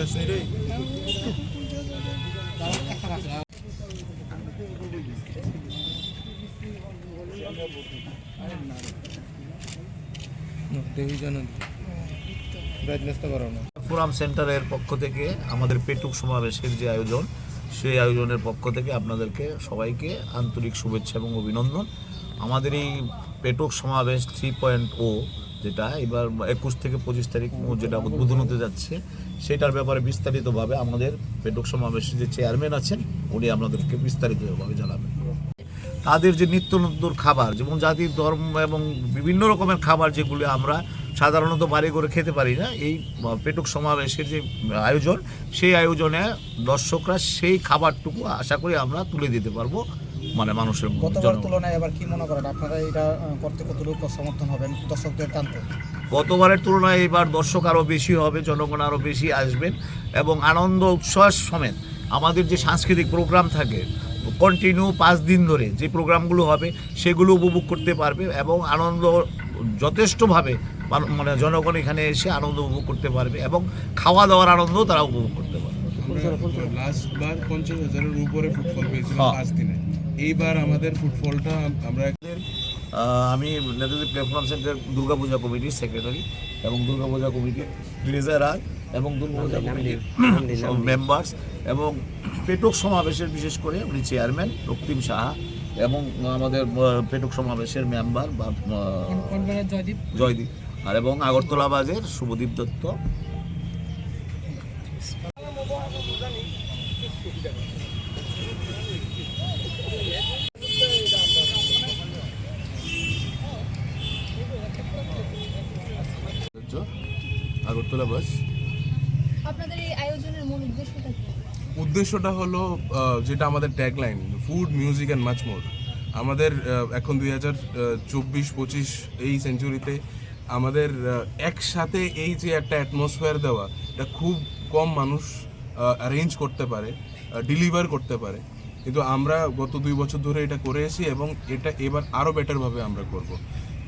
নিঃশ্বাস নিলে দেখি জানেন ব্রাইটনেসটা বাড়াও না ফোরাম সেন্টারের পক্ষ থেকে আমাদের পেটুক সমাবেশের যে আয়োজন, সেই আয়োজনের পক্ষ থেকে আপনাদেরকে সবাইকে আন্তরিক শুভেচ্ছা এবং অভিনন্দন। আমাদের এই পেটুক সমাবেশ থ্রি পয়েন্ট ও যেটা এবার একুশ থেকে পঁচিশ তারিখ যেটা উদ্বোধন হতে যাচ্ছে, সেটার ব্যাপারে বিস্তারিতভাবে আমাদের পেটুক সমাবেশের যে চেয়ারম্যান আছেন, উনি আপনাদেরকে বিস্তারিতভাবে জানাবেন। তাদের যে নিত্য নতুন খাবার, যেমন জাতির ধর্ম এবং বিভিন্ন রকমের খাবার যেগুলি আমরা সাধারণত বাড়ি করে খেতে পারি না, এই পেটুক সমাবেশের যে আয়োজন, সেই আয়োজনে দর্শকরা সেই খাবারটুকু আশা করি আমরা তুলে দিতে পারব। মানে মানুষের গতবার জনগণ। তুলনায় এবার কি মনে করেন? আপনারা এটা করতে কতটুকু সমর্থন হবেন দর্শকদের টানতে গতবারের তুলনায় এবার দর্শক আরও বেশি হবে জনগণ আরও বেশি আসবেন এবং আনন্দ উচ্ছ্বাস সমেত আমাদের যে সাংস্কৃতিক প্রোগ্রাম থাকে কন্টিনিউ পাঁচ দিন ধরে যে প্রোগ্রামগুলো হবে সেগুলো উপভোগ করতে পারবে এবং আনন্দ যথেষ্টভাবে মানে জনগণ এখানে এসে আনন্দ উপভোগ করতে পারবে এবং খাওয়া দাওয়ার আনন্দ তারা উপভোগ করতে পারবে। লাস্ট বার পঞ্চাশ হাজারের উপরে ফুটফল পেয়েছিলাম হ্যাঁ। পাঁচ দিনে। এইবার আমাদের ফুটফলটা আমরা আমি নেতাজি প্ল্যাটফর্ম সেন্টার দুর্গাপূজা কমিটির সেক্রেটারি এবং দুর্গাপূজা কমিটির ট্রেজারার এবং দুর্গাপূজা কমিটির মেম্বার্স এবং পেটক সমাবেশের বিশেষ করে উনি চেয়ারম্যান রক্তিম সাহা এবং আমাদের পেটক সমাবেশের মেম্বার বা জয়দীপ। জয়দীপ। আর এবং আগরতলা বাজের শুভদীপ দত্ত। আগরতলা বাস। আপনাদের এই আয়োজনের মূল উদ্দেশ্যটা কি? উদ্দেশ্যটা হলো যেটা আমাদের tagline food music and much more আমাদের এখন দুই হাজার চব্বিশ পঁচিশ এই সেঞ্চুরিতে আমাদের একসাথে এই যে একটা অ্যাটমসফিয়ার দেওয়া এটা খুব কম মানুষ অ্যারেঞ্জ করতে পারে ডেলিভার করতে পারে। কিন্তু আমরা গত দুই বছর ধরে এটা করে এসেছি এবং এটা এবার আরও বেটারভাবে আমরা করব।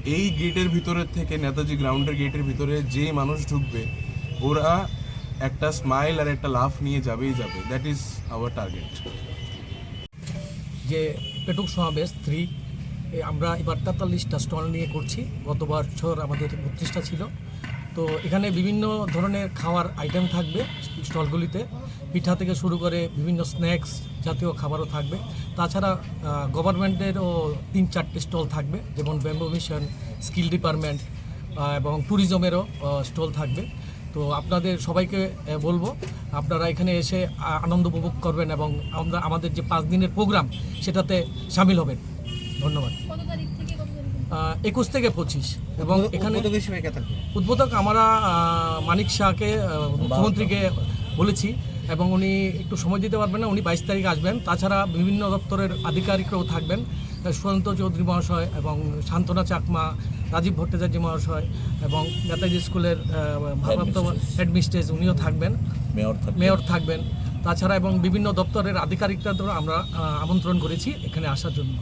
এই গেটের ভিতরের থেকে নেতাজি গ্রাউন্ডের গেটের ভিতরে যে মানুষ ঢুকবে, ওরা একটা স্মাইল আর একটা লাফ নিয়ে যাবেই যাবে। দ্যাট ইজ আওয়ার টার্গেট যে পেটুক সমাবেশ থ্রি আমরা এবার তেতাল্লিশটা স্টল নিয়ে করছি। গতবার বছর আমাদের বত্রিশটা ছিল। তো এখানে বিভিন্ন ধরনের খাওয়ার আইটেম থাকবে স্টলগুলিতে। পিঠা থেকে শুরু করে বিভিন্ন স্ন্যাক্স জাতীয় খাবারও থাকবে। তাছাড়া গভর্নমেন্টেরও তিন চারটে স্টল থাকবে, যেমন ব্যাম্বো মিশন স্কিল ডিপার্টমেন্ট এবং ট্যুরিজমেরও স্টল থাকবে। তো আপনাদের সবাইকে বলব, আপনারা এখানে এসে আনন্দ উপভোগ করবেন এবং আমরা, আমাদের যে পাঁচ দিনের প্রোগ্রাম সেটাতে সামিল হবেন। ধন্যবাদ। একুশ থেকে পঁচিশ। এবং এখানে উদ্বোধক আমরা মানিক শাহকে মুখ্যমন্ত্রীকে বলেছি এবং উনি একটু সময় দিতে পারবেন না উনি বাইশ তারিখ আসবেন। তাছাড়া বিভিন্ন দপ্তরের আধিকারিকরাও থাকবেন সুশান্ত চৌধুরী মহাশয় এবং শান্তনা চাকমা রাজীব ভট্টাচার্য মহাশয় এবং নেতাজি স্কুলের ভারপ্রাপ্ত হেডমিস্ট্রেস উনিও থাকবেন। মেয়র মেয়র থাকবেন। তাছাড়া এবং বিভিন্ন দপ্তরের আধিকারিকদের আমরা আমন্ত্রণ করেছি এখানে আসার জন্য।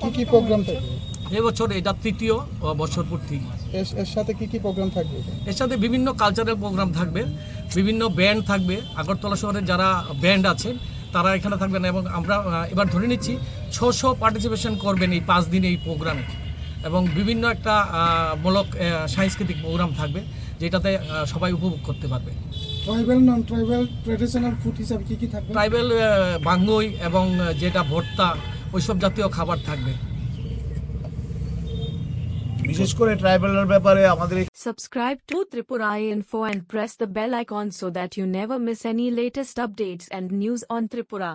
কি কি প্রোগ্রাম থাকবে এবছর এটা তৃতীয় বছর পূর্তি এর সাথে কি কি প্রোগ্রাম থাকবে এর সাথে বিভিন্ন কালচারাল প্রোগ্রাম থাকবে বিভিন্ন ব্যান্ড থাকবে। আগরতলা শহরে যারা ব্যান্ড আছে তারা এখানে থাকবেন এবং আমরা এবার ধরে নিচ্ছি ছশো পার্টিসিপেশন করবেন এই পাঁচ দিন এই প্রোগ্রামে এবং বিভিন্ন একটা মূলক সাংস্কৃতিক প্রোগ্রাম থাকবে যেটাতে সবাই উপভোগ করতে পারবে। Tribal non tribal traditional food হিসাবে কি কি থাকবে? ট্রাইবেল বাঙ্গই এবং যেটা ভর্তা ওইসব জাতীয় খাবার থাকবে। বিশেষ করে ট্রাইবেলের ব্যাপারে আমাদের Subscribe to Tripura Info and press the bell icon so that you never miss any latest updates and news on Tripura.